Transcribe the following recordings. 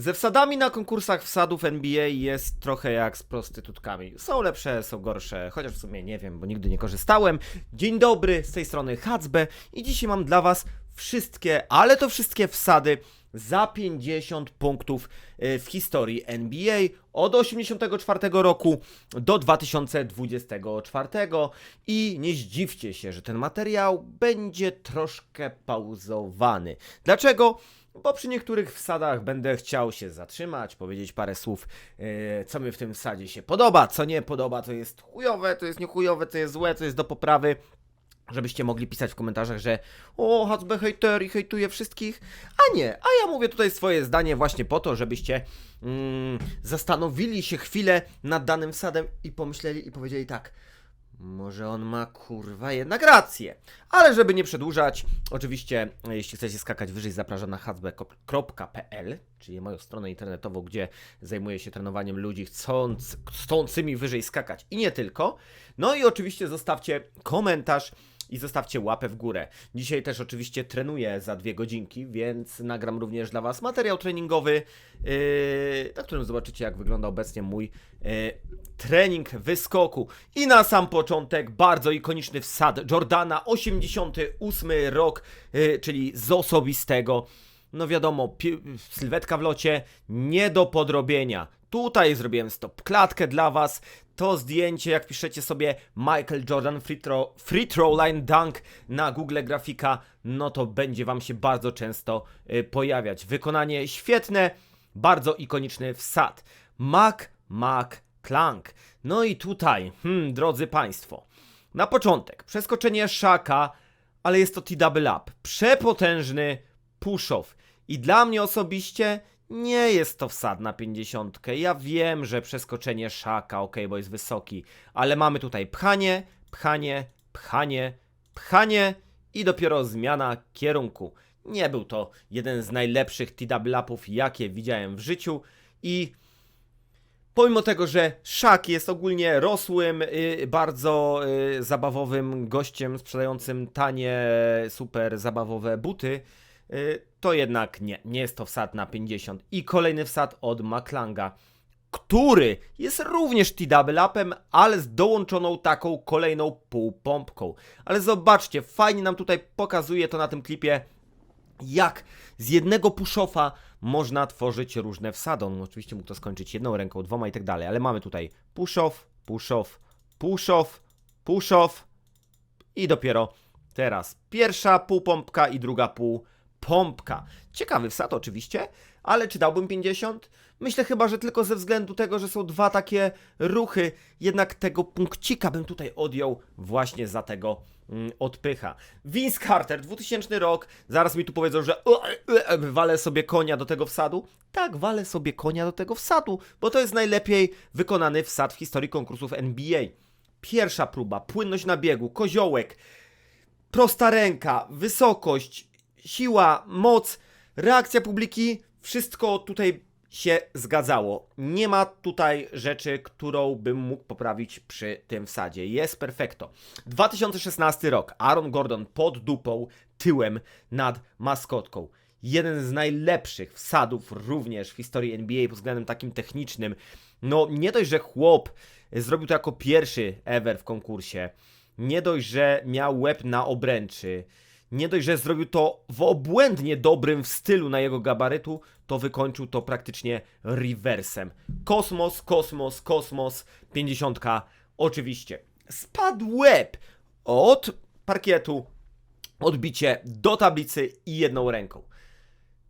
Ze wsadami na konkursach wsadów NBA jest trochę jak z prostytutkami. Są lepsze, są gorsze, chociaż w sumie nie wiem, bo nigdy nie korzystałem. Dzień dobry, z tej strony Hacbe i dzisiaj mam dla Was wszystkie, ale to wszystkie wsady za 50 punktów y, w historii NBA od 84 roku do 2024 i nie zdziwcie się, że ten materiał będzie troszkę pauzowany. Dlaczego? Bo przy niektórych wsadach będę chciał się zatrzymać, powiedzieć parę słów, e, co mi w tym wsadzie się podoba, co nie podoba, to jest chujowe, to jest niechujowe, to jest złe, to jest do poprawy. Żebyście mogli pisać w komentarzach, że o, HB hejter i hejtuje wszystkich. A nie, a ja mówię tutaj swoje zdanie właśnie po to, żebyście mm, zastanowili się chwilę nad danym wsadem i pomyśleli i powiedzieli tak. Może on ma kurwa jednak rację. Ale żeby nie przedłużać, oczywiście, jeśli chcecie skakać wyżej, zapraszam na hacb.pl, czyli moją stronę internetową, gdzie zajmuję się trenowaniem ludzi chcąc, chcącymi wyżej skakać i nie tylko. No i oczywiście zostawcie komentarz i zostawcie łapę w górę. Dzisiaj też oczywiście trenuję za dwie godzinki, więc nagram również dla Was materiał treningowy, yy, na którym zobaczycie, jak wygląda obecnie mój yy, trening wyskoku. I na sam początek bardzo ikoniczny wsad Jordana, 88 rok, yy, czyli z osobistego. No wiadomo, sylwetka w locie nie do podrobienia. Tutaj zrobiłem stop klatkę dla was. To zdjęcie, jak piszecie sobie Michael Jordan free throw, free throw line dunk na Google grafika, no to będzie wam się bardzo często y, pojawiać. Wykonanie świetne, bardzo ikoniczny wsad. Mac, Mac, Clank. No i tutaj, hmm, drodzy państwo, na początek przeskoczenie szaka, ale jest to T-double up. Przepotężny push-off. I dla mnie osobiście nie jest to wsad na 50. Ja wiem, że przeskoczenie szaka, ok, bo jest wysoki, ale mamy tutaj pchanie, pchanie, pchanie, pchanie i dopiero zmiana kierunku. Nie był to jeden z najlepszych T-double upów, jakie widziałem w życiu i Pomimo tego, że Szak jest ogólnie rosłym, y, bardzo y, zabawowym gościem sprzedającym tanie, super zabawowe buty, to jednak nie, nie jest to wsad na 50. I kolejny wsad od Maklanga, który jest również T-double upem, ale z dołączoną taką kolejną półpompką. Ale zobaczcie, fajnie nam tutaj pokazuje to na tym klipie, jak z jednego push-offa można tworzyć różne wsady. On oczywiście mógł to skończyć jedną ręką, dwoma i tak dalej, ale mamy tutaj push-off, push-off, push-off, push-off i dopiero teraz pierwsza półpompka i druga półpompka. Ciekawy wsad oczywiście, ale czy dałbym 50? Myślę chyba, że tylko ze względu tego, że są dwa takie ruchy, jednak tego punkcika bym tutaj odjął właśnie za tego mm, odpycha. Vince Carter, 2000 rok, zaraz mi tu powiedzą, że "O, e, e, walę sobie konia do tego wsadu. Tak, walę sobie konia do tego wsadu, bo to jest najlepiej wykonany wsad w historii konkursów NBA. Pierwsza próba, płynność na biegu, koziołek, prosta ręka, wysokość, siła, moc, reakcja publiki, wszystko tutaj się zgadzało. Nie ma tutaj rzeczy, którą bym mógł poprawić przy tym wsadzie. Jest perfekto. 2016 rok. Aaron Gordon pod dupą, tyłem nad maskotką. Jeden z najlepszych wsadów również w historii NBA pod względem takim technicznym. No, nie dość, że chłop zrobił to jako pierwszy ever w konkursie. Nie dość, że miał łeb na obręczy. Nie dość, że zrobił to w obłędnie dobrym w stylu na jego gabarytu, to wykończył to praktycznie rewersem. Kosmos, kosmos, kosmos, 50. Oczywiście. Spadł łeb od parkietu, odbicie do tablicy i jedną ręką.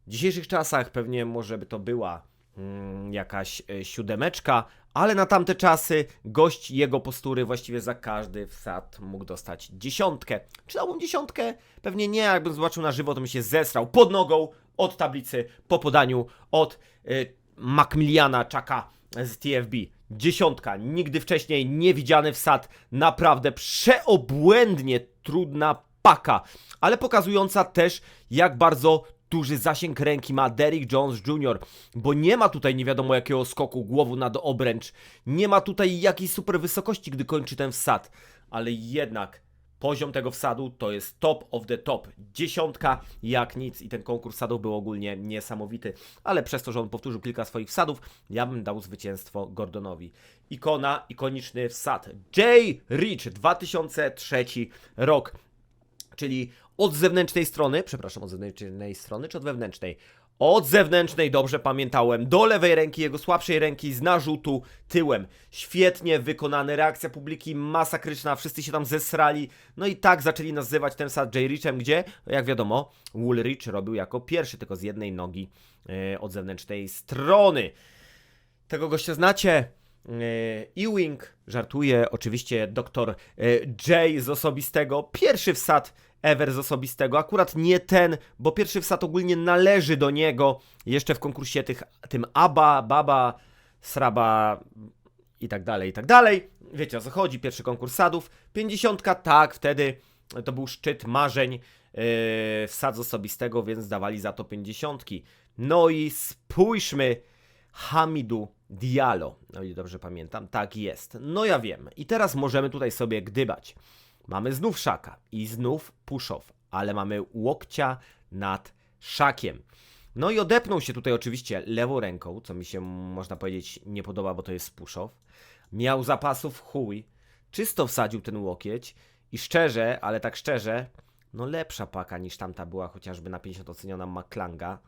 W dzisiejszych czasach pewnie może by to była mm, jakaś e, siódemeczka, ale na tamte czasy gość jego postury właściwie za każdy wsad mógł dostać dziesiątkę. Czy dałbym dziesiątkę? Pewnie nie, jakbym zobaczył na żywo, to bym się zesrał pod nogą od tablicy po podaniu od y, Macmillana Czaka z TFB. Dziesiątka, nigdy wcześniej niewidziany wsad, naprawdę przeobłędnie trudna paka, ale pokazująca też jak bardzo duży zasięg ręki ma Derrick Jones Jr., bo nie ma tutaj nie wiadomo jakiego skoku głową nad obręcz, nie ma tutaj jakiejś super wysokości, gdy kończy ten wsad, ale jednak poziom tego wsadu to jest top of the top. Dziesiątka jak nic i ten konkurs wsadów był ogólnie niesamowity, ale przez to, że on powtórzył kilka swoich wsadów, ja bym dał zwycięstwo Gordonowi. Ikona, ikoniczny wsad. Jay Rich, 2003 rok czyli od zewnętrznej strony, przepraszam, od zewnętrznej strony czy od wewnętrznej? Od zewnętrznej, dobrze pamiętałem, do lewej ręki, jego słabszej ręki, z narzutu tyłem. Świetnie wykonany, reakcja publiki masakryczna, wszyscy się tam zesrali. No i tak zaczęli nazywać ten sad Jay Richem, gdzie, jak wiadomo, Woolrich robił jako pierwszy, tylko z jednej nogi e, od zewnętrznej strony. Tego gościa znacie. E, Ewing żartuje, oczywiście doktor e, J z osobistego. Pierwszy wsad ever z osobistego. Akurat nie ten, bo pierwszy wsad ogólnie należy do niego. Jeszcze w konkursie tych, tym ABBA, BABA, SRABA i tak dalej, i tak dalej. Wiecie o co chodzi, pierwszy konkurs sadów. 50, tak, wtedy to był szczyt marzeń yy, wsad z osobistego, więc dawali za to 50. No i spójrzmy, Hamidu Diallo, o ile dobrze pamiętam, tak jest. No ja wiem. I teraz możemy tutaj sobie gdybać. Mamy znów szaka i znów push-off, ale mamy łokcia nad szakiem. No i odepnął się tutaj oczywiście lewą ręką, co mi się można powiedzieć nie podoba, bo to jest push-off. Miał zapasów chuj, czysto wsadził ten łokieć i szczerze, ale tak szczerze, no lepsza paka niż tamta była chociażby na 50 oceniona McClanga.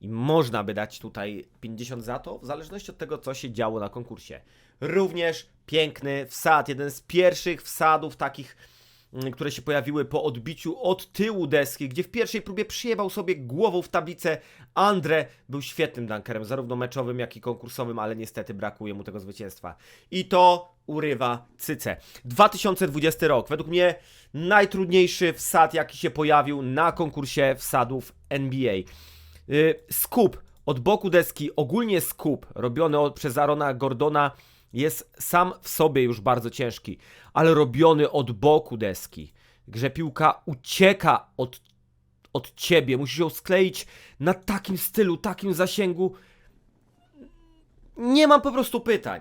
I można by dać tutaj 50 za to, w zależności od tego, co się działo na konkursie. Również piękny wsad, jeden z pierwszych wsadów takich, które się pojawiły po odbiciu od tyłu deski, gdzie w pierwszej próbie przyjebał sobie głową w tablicę. Andre był świetnym dunkerem, zarówno meczowym, jak i konkursowym, ale niestety brakuje mu tego zwycięstwa. I to urywa cycę. 2020 rok, według mnie najtrudniejszy wsad, jaki się pojawił na konkursie wsadów NBA. Y, Skup od boku deski, ogólnie skup robiony przez Arona Gordona jest sam w sobie już bardzo ciężki, ale robiony od boku deski, gdzie piłka ucieka od, od ciebie, musisz ją skleić na takim stylu, takim zasięgu. Nie mam po prostu pytań.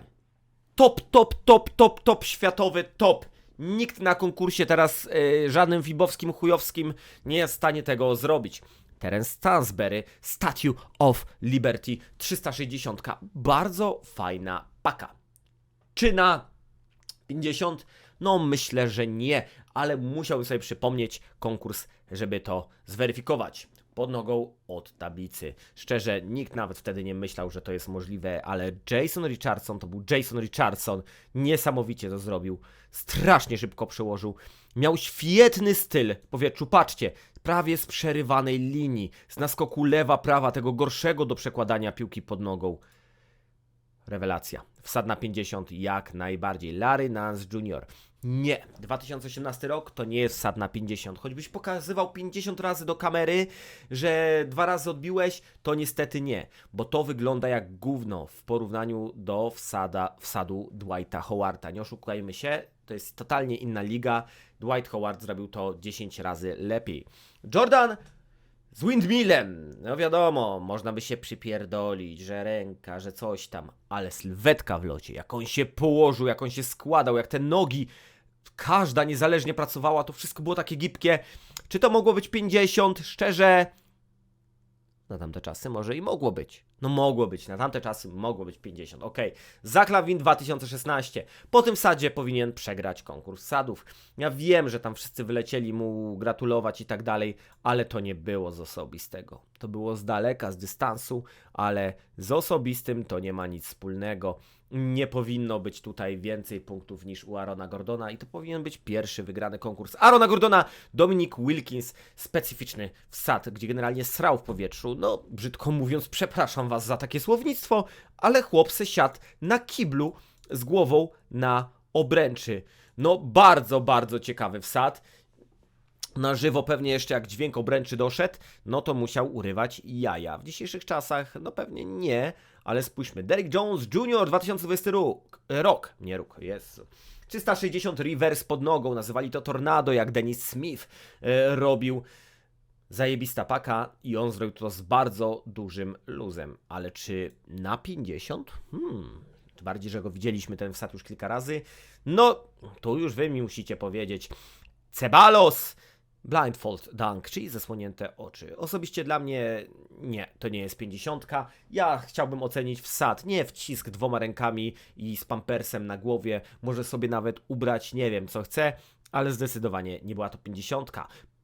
Top, top, top, top, top światowy, top. Nikt na konkursie teraz y, żadnym fibowskim, chujowskim nie jest w stanie tego zrobić. Terence Stansberry, Statue of Liberty 360. Bardzo fajna paka. Czy na 50? No myślę, że nie, ale musiałbym sobie przypomnieć konkurs, żeby to zweryfikować. Pod nogą od tablicy. Szczerze, nikt nawet wtedy nie myślał, że to jest możliwe, ale Jason Richardson to był Jason Richardson. Niesamowicie to zrobił. Strasznie szybko przełożył. Miał świetny styl powietrzu. Patrzcie, prawie z przerywanej linii, z naskoku lewa, prawa, tego gorszego do przekładania piłki pod nogą. Rewelacja. Wsad na 50 jak najbardziej. Larry Nance Jr. Nie. 2018 rok to nie jest wsad na 50. Choćbyś pokazywał 50 razy do kamery, że dwa razy odbiłeś, to niestety nie. Bo to wygląda jak gówno w porównaniu do wsada, wsadu Dwighta Howarda. Nie oszukujmy się, to jest totalnie inna liga. Dwight Howard zrobił to 10 razy lepiej. Jordan z windmillem. No wiadomo, można by się przypierdolić, że ręka, że coś tam, ale sylwetka w locie, jak on się położył, jak on się składał, jak te nogi, każda niezależnie pracowała, to wszystko było takie gibkie. Czy to mogło być 50? Szczerze, na tamte czasy może i mogło być. No mogło być, na tamte czasy mogło być 50. Ok, Zaklawin 2016. Po tym sadzie powinien przegrać konkurs sadów. Ja wiem, że tam wszyscy wylecieli mu gratulować i tak dalej, ale to nie było z osobistego. To było z daleka, z dystansu, ale z osobistym to nie ma nic wspólnego. Nie powinno być tutaj więcej punktów niż u Arona Gordona i to powinien być pierwszy wygrany konkurs Arona Gordona. Dominik Wilkins, specyficzny wsad, gdzie generalnie srał w powietrzu. No, brzydko mówiąc, przepraszam was za takie słownictwo, ale chłop se siadł na kiblu z głową na obręczy. No, bardzo, bardzo ciekawy wsad na żywo pewnie jeszcze jak dźwięk obręczy doszedł, no to musiał urywać jaja. W dzisiejszych czasach, no pewnie nie, ale spójrzmy. Derek Jones Jr. 2020 rok, rok nie róg, jest. 360 reverse pod nogą, nazywali to tornado, jak Dennis Smith e, robił. Zajebista paka i on zrobił to z bardzo dużym luzem. Ale czy na 50? Hmm, bardziej, że go widzieliśmy ten wsad już kilka razy. No, to już wy mi musicie powiedzieć. Cebalos, Blindfold Dunk, czyli zasłonięte oczy. Osobiście dla mnie nie, to nie jest 50. Ja chciałbym ocenić wsad, nie wcisk dwoma rękami i z pampersem na głowie. Może sobie nawet ubrać, nie wiem co chce, ale zdecydowanie nie była to 50.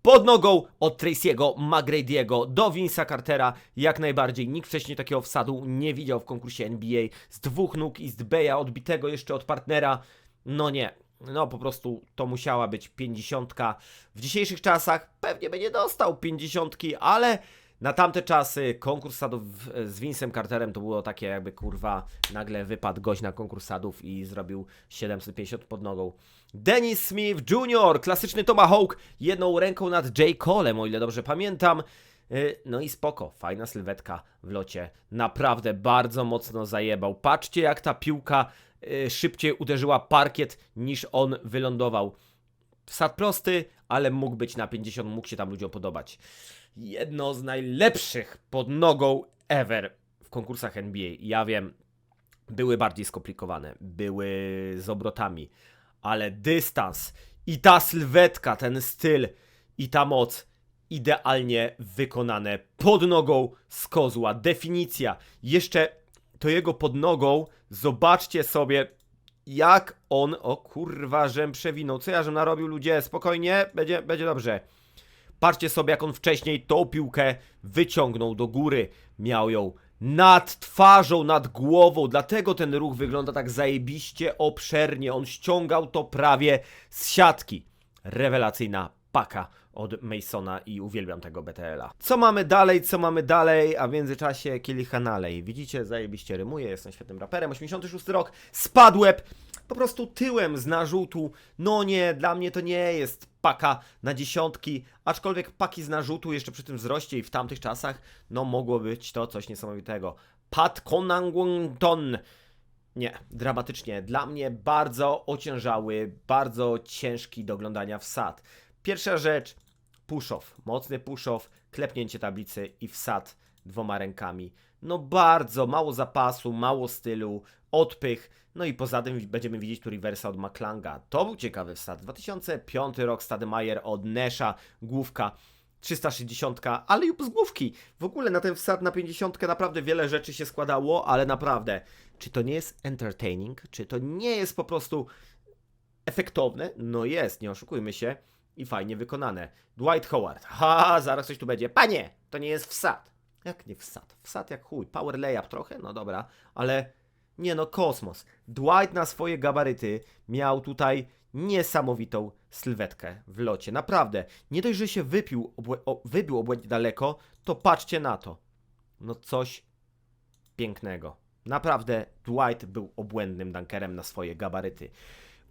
Pod nogą od Tracy'ego McGrady'ego do Vince'a Cartera jak najbardziej. Nikt wcześniej takiego wsadu nie widział w konkursie NBA. Z dwóch nóg i z Beja odbitego jeszcze od partnera. No nie, no po prostu to musiała być 50. W dzisiejszych czasach pewnie by nie dostał 50, ale na tamte czasy konkurs sadów z Vincem Carterem to było takie jakby kurwa nagle wypadł gość na konkurs sadów i zrobił 750 pod nogą. Dennis Smith Jr., klasyczny Tomahawk, jedną ręką nad J. Colem, o ile dobrze pamiętam. Y, No i spoko, fajna sylwetka w locie. Naprawdę bardzo mocno zajebał. Patrzcie jak ta piłka szybciej uderzyła parkiet niż on wylądował. Wsad prosty, ale mógł być na 50, mógł się tam ludziom podobać. Jedno z najlepszych pod nogą ever w konkursach NBA. Ja wiem, były bardziej skomplikowane, były z obrotami, ale dystans i ta sylwetka, ten styl i ta moc idealnie wykonane pod nogą z kozła. Definicja. Jeszcze to jego pod nogą, zobaczcie sobie jak on, o kurwa, żem przewinął. Co ja żem narobił, ludzie? Spokojnie, będzie, będzie dobrze. Patrzcie sobie, jak on wcześniej tą piłkę wyciągnął do góry. Miał ją nad twarzą, nad głową, dlatego ten ruch wygląda tak zajebiście obszernie. On ściągał to prawie z siatki. Rewelacyjna paka od Masona i uwielbiam tego BTL-a. Co mamy dalej, co mamy dalej, a w międzyczasie Kielicha Nalej. Widzicie, zajebiście rymuje, jestem świetnym raperem. 86 rok, spadłem po prostu tyłem z narzutu. No nie, dla mnie to nie jest paka na dziesiątki, aczkolwiek paki z narzutu jeszcze przy tym wzroście i w tamtych czasach, no mogło być to coś niesamowitego. Pat Konangwon nie, dramatycznie. Dla mnie bardzo ociężały, bardzo ciężki do oglądania wsad. Pierwsza rzecz, push-off, mocny push-off, klepnięcie tablicy i wsad dwoma rękami. No bardzo, mało zapasu, mało stylu, odpych, no i poza tym będziemy widzieć tu reversa od McClanga. To był ciekawy wsad. 2005 rok Stademeyer od Nesha, główka. 360, ale i z główki. W ogóle na ten wsad na 50 naprawdę wiele rzeczy się składało, ale naprawdę, czy to nie jest entertaining? Czy to nie jest po prostu efektowne? No jest, nie oszukujmy się. I fajnie wykonane. Dwight Howard. Ha, zaraz coś tu będzie. Panie, to nie jest wsad. Jak nie wsad? Wsad jak chuj. Power layup trochę? No dobra, ale nie no, kosmos. Dwight na swoje gabaryty miał tutaj niesamowitą sylwetkę w locie. Naprawdę. Nie dość, że się wypił, o, wybił obłędnie daleko, to patrzcie na to. No coś pięknego. Naprawdę Dwight był obłędnym dunkerem na swoje gabaryty.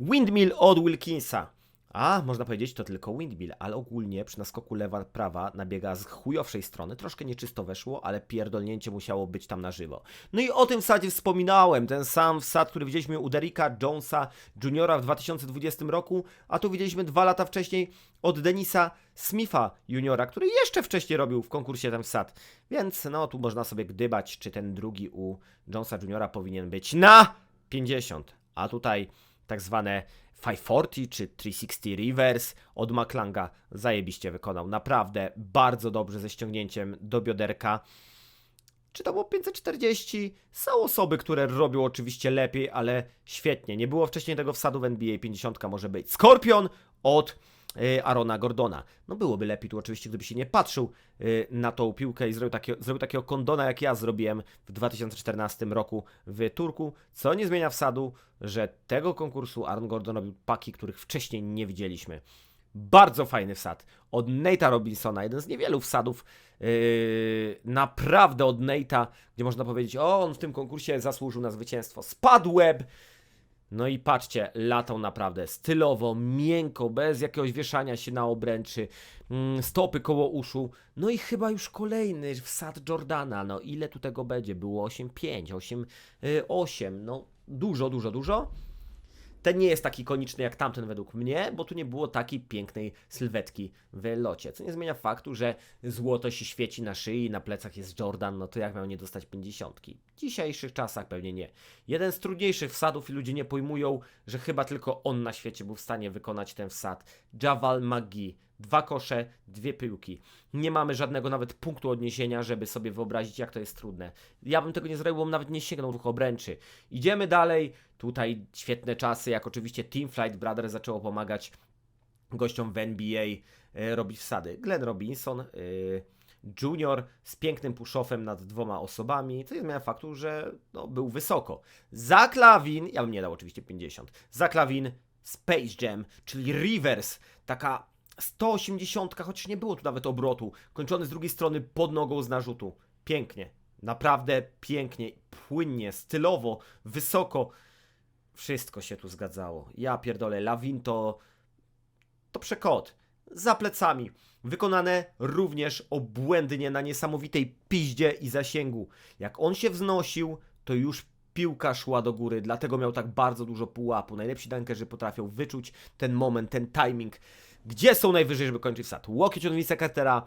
Windmill od Wilkinsa. A, można powiedzieć, to tylko windmill, ale ogólnie przy naskoku lewa-prawa nabiega z chujowszej strony. Troszkę nieczysto weszło, ale pierdolnięcie musiało być tam na żywo. No i o tym wsadzie wspominałem. Ten sam wsad, który widzieliśmy u Derricka Jonesa Juniora w 2020 roku, a tu widzieliśmy dwa lata wcześniej od Denisa Smitha Juniora, który jeszcze wcześniej robił w konkursie ten wsad. Więc no, tu można sobie gdybać, czy ten drugi u Jonesa Juniora powinien być na 50, a tutaj tak zwane 540 czy 360 reverse od McClanga zajebiście wykonał. Naprawdę bardzo dobrze ze ściągnięciem do bioderka. Czy to było 540? Są osoby, które robią oczywiście lepiej, ale świetnie. Nie było wcześniej tego wsadu w NBA. 50 może być. Skorpion od Arona Gordona. No byłoby lepiej tu oczywiście, gdyby się nie patrzył y, na tą piłkę i zrobił, takie, zrobił takiego kondona, jak ja zrobiłem w 2014 roku w Turku, co nie zmienia wsadu, że tego konkursu Aaron Gordon robił paki, których wcześniej nie widzieliśmy. Bardzo fajny wsad. Od Nate'a Robinsona, jeden z niewielu wsadów, yy, naprawdę od Nate'a, gdzie można powiedzieć, o, on w tym konkursie zasłużył na zwycięstwo. Spadł łeb, no i patrzcie, latał naprawdę stylowo, miękko, bez jakiegoś wieszania się na obręczy, mm, stopy koło uszu. No i chyba już kolejny wsad Jordana. No ile tu tego będzie? Było 8,5, 8,8, no dużo, dużo, dużo. Ten nie jest taki ikoniczny jak tamten według mnie, bo tu nie było takiej pięknej sylwetki w locie. Co nie zmienia faktu, że złoto się świeci na szyi, na plecach jest Jordan, no to jak miał nie dostać 50? W dzisiejszych czasach pewnie nie. Jeden z trudniejszych wsadów i ludzie nie pojmują, że chyba tylko on na świecie był w stanie wykonać ten wsad. Javal McGee. Dwa kosze, dwie piłki. Nie mamy żadnego nawet punktu odniesienia, żeby sobie wyobrazić, jak to jest trudne. Ja bym tego nie zrobił, nawet nie sięgnął ruch obręczy. Idziemy dalej. Tutaj świetne czasy, jak oczywiście Team Flight Brothers zaczęło pomagać gościom w NBA e, robić wsady. Glenn Robinson, e, junior z pięknym push-offem nad dwoma osobami, co nie zmienia faktu, że no, był wysoko. Zach Lavin, ja bym nie dał oczywiście 50, Zach Lavin Space Jam, czyli reverse, taka 180, chociaż nie było tu nawet obrotu, kończony z drugiej strony pod nogą z narzutu. Pięknie, naprawdę pięknie, płynnie, stylowo, wysoko. Wszystko się tu zgadzało. Ja pierdolę, Lawin to to przekot. Za plecami. Wykonane również obłędnie na niesamowitej piździe i zasięgu. Jak on się wznosił, to już piłka szła do góry, dlatego miał tak bardzo dużo pułapu. Najlepsi dankerzy potrafią wyczuć ten moment, ten timing. Gdzie są najwyżej, żeby kończyć wsad? Łokieć od Vince'a Cartera.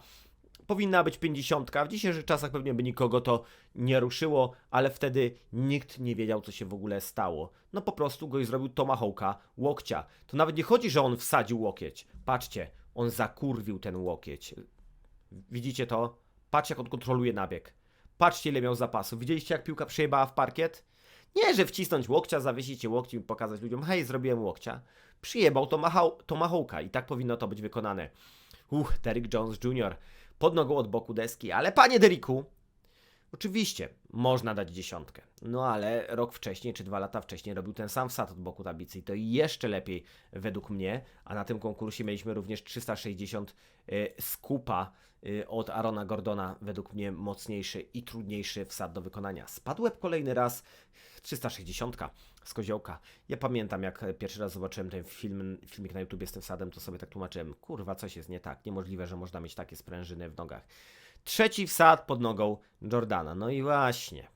Powinna być 50. W dzisiejszych czasach pewnie by nikogo to nie ruszyło, ale wtedy nikt nie wiedział, co się w ogóle stało. No po prostu goś zrobił tomahawka łokcia. To nawet nie chodzi, że on wsadził łokieć. Patrzcie, on zakurwił ten łokieć. Widzicie to? Patrzcie, jak on kontroluje nabieg. Patrzcie, ile miał zapasu. Widzieliście, jak piłka przejebała w parkiet? Nie, że wcisnąć łokcia, zawiesić łokci i pokazać ludziom, hej, zrobiłem łokcia. Przyjebał tomahawka i tak powinno to być wykonane. Uch, Derrick Jones Jr. pod nogą od boku deski, ale panie Derricku, oczywiście można dać dziesiątkę. No ale rok wcześniej, czy dwa lata wcześniej robił ten sam wsad od boku tablicy i to jeszcze lepiej według mnie, a na tym konkursie mieliśmy również 360 y, skupa y, od Arona Gordona, według mnie mocniejszy i trudniejszy wsad do wykonania. Spadł kolejny raz, 360 z koziołka. Ja pamiętam, jak pierwszy raz zobaczyłem ten film, filmik na YouTubie z tym wsadem, to sobie tak tłumaczyłem, kurwa, coś jest nie tak, niemożliwe, że można mieć takie sprężyny w nogach. Trzeci wsad pod nogą Jordana. No i właśnie,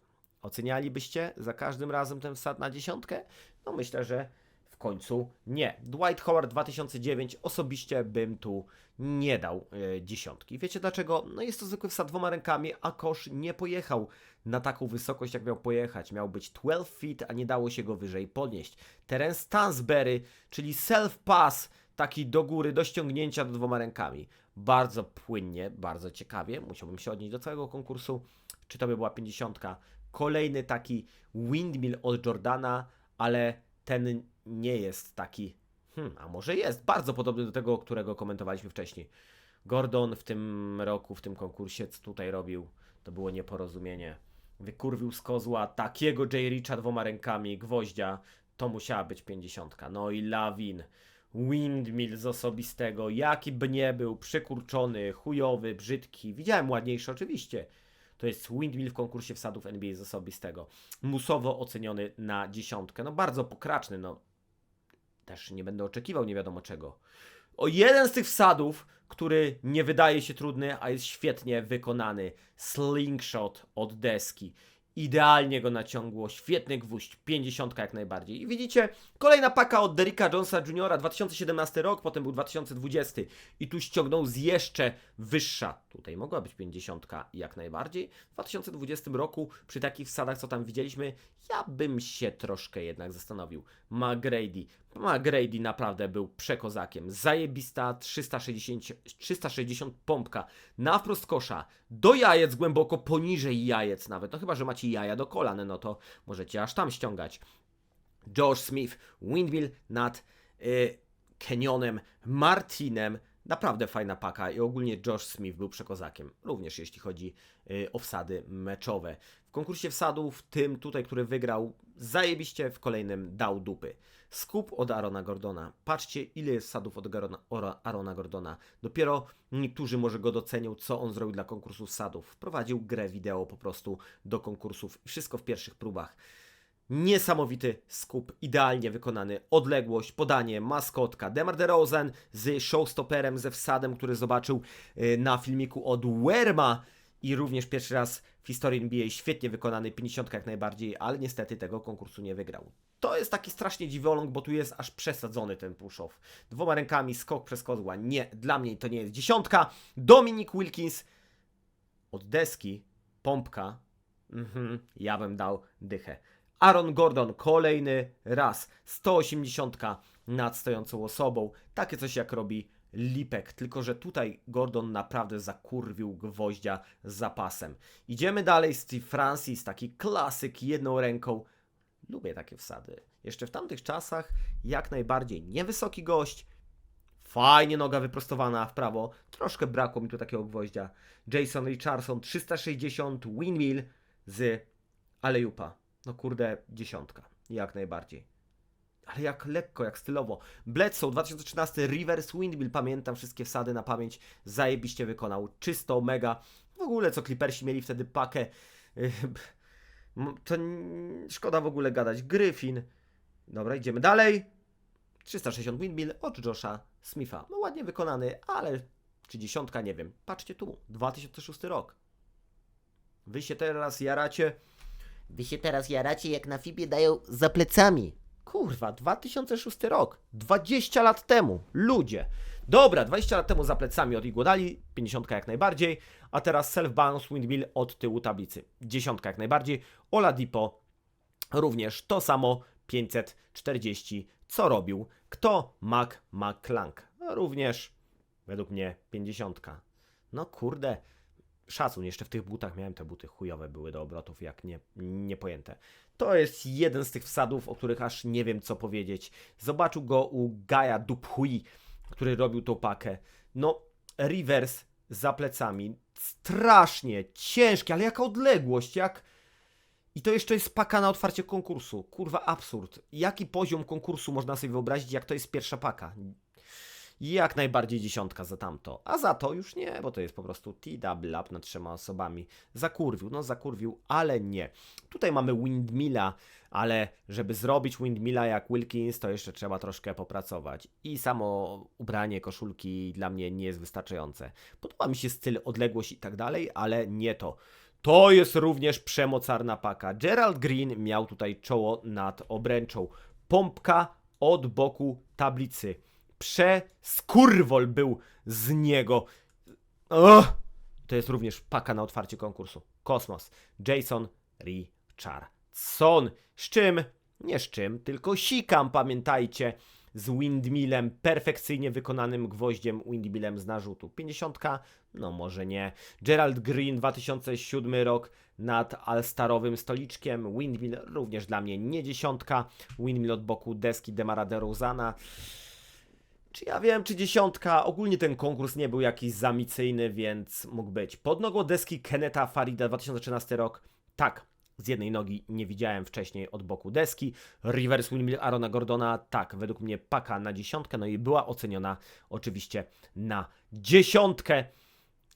ocenialibyście za każdym razem ten wsad na dziesiątkę? No myślę, że w końcu nie. Dwight Howard 2009 osobiście bym tu nie dał e, dziesiątki. Wiecie dlaczego? No jest to zwykły wsad dwoma rękami, a kosz nie pojechał na taką wysokość, jak miał pojechać. Miał być 12 feet, a nie dało się go wyżej podnieść. Teren Stansberry, czyli self-pass, taki do góry, do ściągnięcia do dwoma rękami. Bardzo płynnie, bardzo ciekawie. Musiałbym się odnieść do całego konkursu. Czy to by była 50? Kolejny taki windmill od Jordana, ale ten nie jest taki. Hmm, a może jest bardzo podobny do tego, którego komentowaliśmy wcześniej. Gordon w tym roku, w tym konkursie, co tutaj robił, to było nieporozumienie. Wykurwił z kozła takiego J. Richa dwoma rękami, gwoździa. To musiała być 50. No i Lawin. Windmill z osobistego, jaki by nie był, przykurczony, chujowy, brzydki. Widziałem ładniejszy oczywiście. To jest Windmill w konkursie wsadów NBA z osobistego. Musowo oceniony na dziesiątkę. No bardzo pokraczny, no. Też nie będę oczekiwał nie wiadomo czego. O jeden z tych wsadów, który nie wydaje się trudny, a jest świetnie wykonany. Slingshot od deski. Idealnie go naciągło, świetny gwóźdź, 50 jak najbardziej. I widzicie, kolejna paka od Derricka Jonesa Jr., 2017 rok, potem był 2020 i tu ściągnął z jeszcze wyższa. Tutaj mogła być 50 jak najbardziej. W 2020 roku przy takich wsadach, co tam widzieliśmy, ja bym się troszkę jednak zastanowił. McGrady. McGrady naprawdę był przekozakiem. Zajebista 360, 360 pompka na wprost kosza, do jajec głęboko poniżej jajec nawet. No chyba, że macie jaja do kolan, no to możecie aż tam ściągać. Josh Smith, windmill nad y, Kenyonem Martinem. Naprawdę fajna paka i ogólnie Josh Smith był przekozakiem, również jeśli chodzi y, o wsady meczowe. W konkursie wsadów, tym tutaj, który wygrał, zajebiście w kolejnym dał dupy. Skup od Arona Gordona. Patrzcie, ile jest wsadów od Arona Gordona. Dopiero niektórzy może go docenią, co on zrobił dla konkursu wsadów. Wprowadził grę wideo po prostu do konkursów i wszystko w pierwszych próbach. Niesamowity skup, idealnie wykonany. Odległość, podanie, maskotka. Demar DeRozan z showstopperem, ze wsadem, który zobaczył y, na filmiku od Werma. i również pierwszy raz w historii NBA świetnie wykonany 50 jak najbardziej, ale niestety tego konkursu nie wygrał. To jest taki strasznie dziwoląg, bo tu jest aż przesadzony ten push-off. Dwoma rękami skok przez kozła. Nie, dla mnie to nie jest dziesiątka. Dominik Wilkins od deski, pompka. Mhm, ja bym dał dychę. Aaron Gordon kolejny raz. 180 nad stojącą osobą. Takie coś jak robi Lipek, tylko że tutaj Gordon naprawdę zakurwił gwoździa zapasem. Idziemy dalej. Steve Francis, taki klasyk jedną ręką. Lubię takie wsady. Jeszcze w tamtych czasach jak najbardziej niewysoki gość. Fajnie noga wyprostowana w prawo. Troszkę brakło mi tu takiego gwoździa. Jason Richardson 360 windmill z Alejupa. No kurde, dziesiątka. Jak najbardziej. Ale jak lekko, jak stylowo. Bledsoe 2013 Reverse Windmill. Pamiętam wszystkie wsady na pamięć. Zajebiście wykonał. Czysto, mega. W ogóle co Clippersi mieli wtedy pakę. M- To szkoda w ogóle gadać. Gryfin. Dobra, idziemy dalej. 360 windmill od Josha Smitha. No ładnie wykonany, ale czy dziesiątka, nie wiem. Patrzcie tu, 2006 rok. Wy się teraz jaracie. Wy się teraz jaracie, jak na Fibie dają za plecami. Kurwa, 2006 rok. 20 lat temu. Ludzie. Dobra, 20 lat temu za plecami od Iguodali, 50 jak najbardziej, a teraz self-bounce windmill od tyłu tablicy. 10 jak najbardziej. Oladipo również to samo 540, co robił. Kto? Mac McClung. No, również według mnie 50. No kurde, szacun, jeszcze w tych butach miałem te buty chujowe, były do obrotów, jak nie, niepojęte. To jest jeden z tych wsadów, o których aż nie wiem co powiedzieć. Zobaczył go u Gaja Duphui, który robił tą pakę. No, reverse za plecami. Strasznie ciężkie, ale jaka odległość, jak... I to jeszcze jest paka na otwarcie konkursu. Kurwa, absurd. Jaki poziom konkursu można sobie wyobrazić, jak to jest pierwsza paka? Jak najbardziej dziesiątka za tamto. A za to już nie, bo to jest po prostu T-double up nad trzema osobami. Zakurwił, no zakurwił, ale nie. Tutaj mamy Windmilla, ale żeby zrobić Windmilla jak Wilkins, to jeszcze trzeba troszkę popracować. I samo ubranie koszulki dla mnie nie jest wystarczające. Podoba mi się styl, odległość i tak dalej, ale nie to. To jest również przemocarna paka. Gerald Green miał tutaj czoło nad obręczą. Pompka od boku tablicy. Przeskurwol był z niego. To jest również paka na otwarcie konkursu. Kosmos. Jason Richardson. Z czym? Nie z czym, tylko sikam, pamiętajcie. Z windmillem, perfekcyjnie wykonanym gwoździem windmillem z narzutu. 50? No może nie. Gerald Green, 2007 rok nad All-Starowym stoliczkiem. Windmill również dla mnie nie dziesiątka. Windmill od boku deski Demara DeRozana. Czy ja wiem, czy dziesiątka? Ogólnie ten konkurs nie był jakiś zamicyjny, więc mógł być. Pod nogą deski Keneta Farida 2013 rok. Tak, z jednej nogi nie widziałem wcześniej od boku deski. Reverse Windmill Arona Gordona, tak, według mnie paka na dziesiątkę, no i była oceniona oczywiście na dziesiątkę,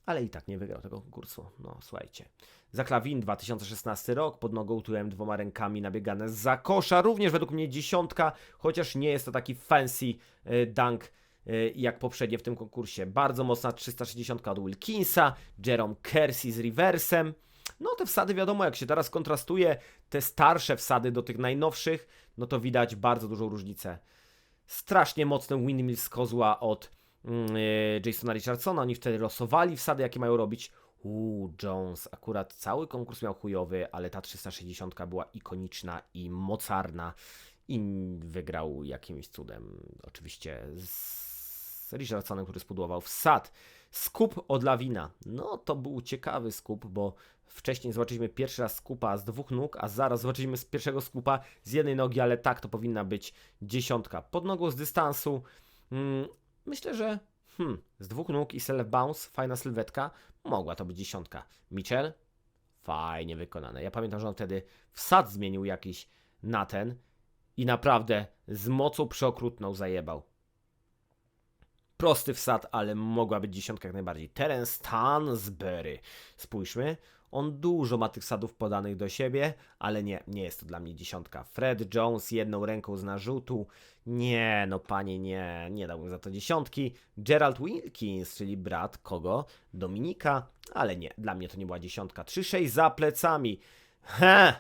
ale i tak nie wygrał tego konkursu. No, słuchajcie. Zaklawin 2016 rok, pod nogą tyłem dwoma rękami nabiegane za kosza, również według mnie dziesiątka, chociaż nie jest to taki fancy y, dunk y, jak poprzednie w tym konkursie. Bardzo mocna 360 od Wilkinsa, Jerome Kersey z reversem. No te wsady wiadomo, jak się teraz kontrastuje te starsze wsady do tych najnowszych, no to widać bardzo dużą różnicę. Strasznie mocny windmill z kozła od mm, y, Jasona Richardsona, oni wtedy losowali wsady, jakie mają robić. Uuu, Jones, akurat cały konkurs miał chujowy, ale ta 360 była ikoniczna i mocarna i wygrał jakimś cudem. Oczywiście z Richardsonem, który spudłował wsad. Skup od Lawina. No to był ciekawy skup, bo wcześniej zobaczyliśmy pierwszy raz skupa z dwóch nóg, a zaraz zobaczyliśmy z pierwszego skupa z jednej nogi, ale tak to powinna być dziesiątka. Pod nogą z dystansu. Mm, myślę, że hmm, z dwóch nóg i self bounce, fajna sylwetka, mogła to być dziesiątka. Mitchell? Fajnie wykonane. Ja pamiętam, że on wtedy wsad zmienił jakiś na ten i naprawdę z mocą przeokrutną zajebał. Prosty wsad, ale mogła być dziesiątka jak najbardziej. Terence Stansbury. Spójrzmy. On dużo ma tych wsadów podanych do siebie, ale nie, nie jest to dla mnie dziesiątka. Fred Jones jedną ręką z narzutu. Nie, no panie, nie, nie dałbym za to dziesiątki. Gerald Wilkins, czyli brat kogo? Dominika, ale nie, dla mnie to nie była dziesiątka. 3-6 za plecami. He!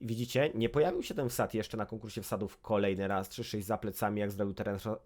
Widzicie, nie pojawił się ten wsad jeszcze na konkursie wsadów kolejny raz, 3-6 za plecami, jak zrobił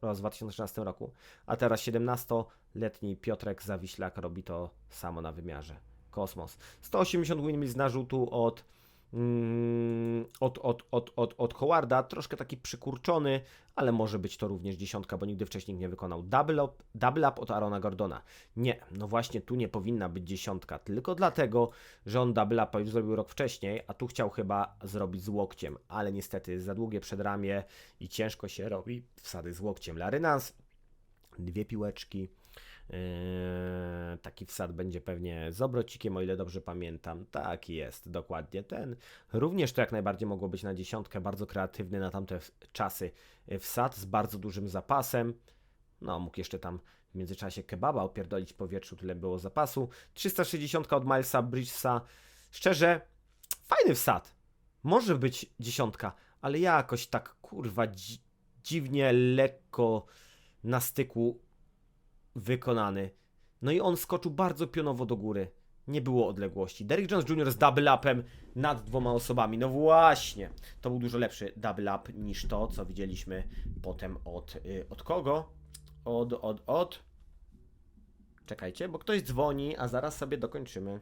Ross w 2013 roku. A teraz 17-letni Piotrek Zawiślak robi to samo na wymiarze. Kosmos. 180 windmill z narzutu od, mm, od, od, od, od, od Howarda, troszkę taki przykurczony, ale może być to również dziesiątka, bo nigdy wcześniej nie wykonał. Double up, double up od Arona Gordona. Nie, no właśnie tu nie powinna być dziesiątka, tylko dlatego, że on double upa już zrobił rok wcześniej, a tu chciał chyba zrobić z łokciem, ale niestety za długie przedramię i ciężko się robi wsady z łokciem. Larynans, dwie piłeczki. Taki wsad będzie pewnie z obrocikiem, o ile dobrze pamiętam. Tak jest, dokładnie ten. Również to jak najbardziej mogło być na dziesiątkę, bardzo kreatywny na tamte czasy yy, wsad z bardzo dużym zapasem. No, mógł jeszcze tam w międzyczasie kebaba opierdolić w powietrzu, tyle było zapasu. 360 od Milesa Bridgesa. Szczerze, fajny wsad. Może być dziesiątka, ale jakoś tak kurwa dzi- dziwnie lekko na styku wykonany. No i on skoczył bardzo pionowo do góry. Nie było odległości. Derrick Jones Jr. z double upem nad dwoma osobami. No właśnie. To był dużo lepszy double up niż to, co widzieliśmy potem od, y, od kogo? Od, od, od. Czekajcie, bo ktoś dzwoni, a zaraz sobie dokończymy.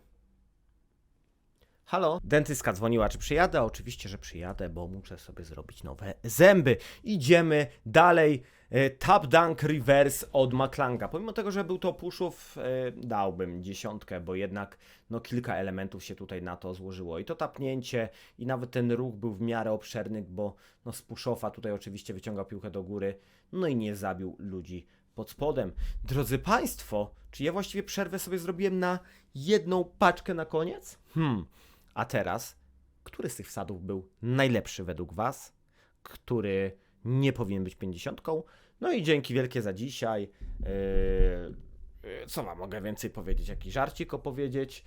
Halo? Dentystka dzwoniła, czy przyjadę? Oczywiście, że przyjadę, bo muszę sobie zrobić nowe zęby. Idziemy dalej. E, Tap Dunk Reverse od Maklanga. Pomimo tego, że był to puszów, e, dałbym dziesiątkę, bo jednak no, kilka elementów się tutaj na to złożyło. I to tapnięcie, i nawet ten ruch był w miarę obszerny, bo no, z puszowa tutaj oczywiście wyciągał piłkę do góry, no i nie zabił ludzi pod spodem. Drodzy Państwo, czy ja właściwie przerwę sobie zrobiłem na jedną paczkę na koniec? Hmm, a teraz, który z tych wsadów był najlepszy według Was? Który nie powinien być pięćdziesiątką? No i dzięki wielkie za dzisiaj. Yy, yy, co wam mogę więcej powiedzieć? Jakiś żarcik opowiedzieć?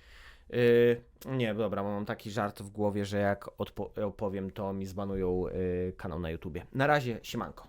Yy, nie, dobra, mam taki żart w głowie, że jak opowiem, to mi zbanują kanał na YouTubie. Na razie, siemanko.